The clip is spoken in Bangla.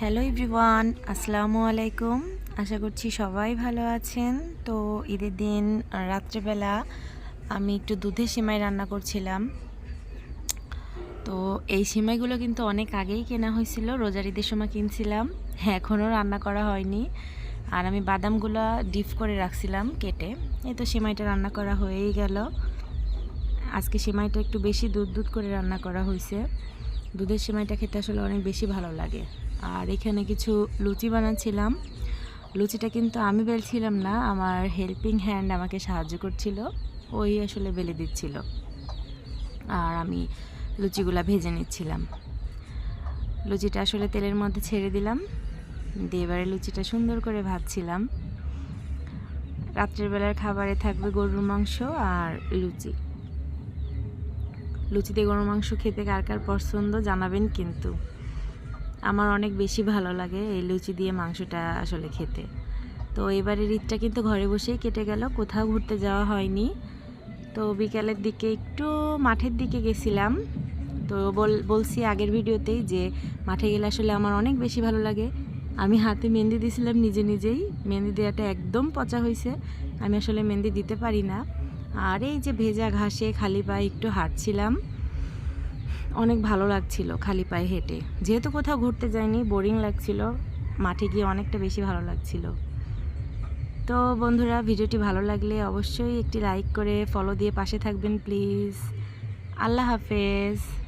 হ্যালো এভরিওয়ান, আসসালামু আলাইকুম। আশা করছি সবাই ভালো আছেন। তো ঈদের দিন রাত্রেবেলা আমি একটু দুধের সিমাই রান্না করছিলাম। তো এই সিমাইগুলো কিন্তু অনেক আগেই কেনা হয়েছিল, রোজার ঈদের সময় কিনছিলাম। এখনও রান্না করা হয়নি। আর আমি বাদামগুলো ডিপ করে রাখছিলাম কেটে। এই তো সিমাইটা রান্না করা হয়েই গেল। আজকে সিমাইটা একটু বেশি দুধ দুধ করে রান্না করা হয়েছে। দুধের সিমাইটা খেতে আসলে অনেক বেশি ভালো লাগে। আর এখানে কিছু লুচি বানাচ্ছিলাম। লুচিটা কিন্তু আমি বেলছিলাম না, আমার হেল্পিং হ্যান্ড আমাকে সাহায্য করছিল। ওই আসলে বেলে দিচ্ছিল। আর আমি লুচিগুলা ভেজে নিচ্ছিলাম। লুচিটা আসলে তেলের মধ্যে ছেড়ে দিলাম। দিয়ে এবারে লুচিটা সুন্দর করে ভাজছিলাম। রাত্রের বেলার খাবারে থাকবে গরুর মাংস আর লুচি। লুচিতে গরুর মাংস খেতে কার কার পছন্দ জানাবেন কিন্তু। আমার অনেক বেশি ভালো লাগে এই লুচি দিয়ে মাংসটা আসলে খেতে। তো এবারের ঈদটা কিন্তু ঘরে বসেই কেটে গেল, কোথাও ঘুরতে যাওয়া হয়নি। তো বিকালের দিকে একটু মাঠের দিকে গেছিলাম। তো বল, বলছি আগের ভিডিওতেই যে মাঠে গেলে আসলে আমার অনেক বেশি ভালো লাগে। আমি হাতে মেহেন্দি দিয়েছিলাম নিজে নিজেই। মেহেন্দি দেওয়াটা একদম পচা হয়েছে। আমি আসলে মেহেন্দি দিতে পারি না। আর এই যে ভেজা ঘাসে খালি পায়ে একটু হাঁটছিলাম, অনেক ভালো লাগছিল খালি পায়ে হেঁটে। যেহেতু কোথাও ঘুরতে যাইনি, বোরিং লাগছিল, মাঠে গিয়ে অনেকটা বেশি ভালো লাগছিল। তো বন্ধুরা, ভিডিওটি ভালো লাগলে অবশ্যই একটি লাইক করে ফলো দিয়ে পাশে থাকবেন প্লিজ আল্লাহ হাফেজ।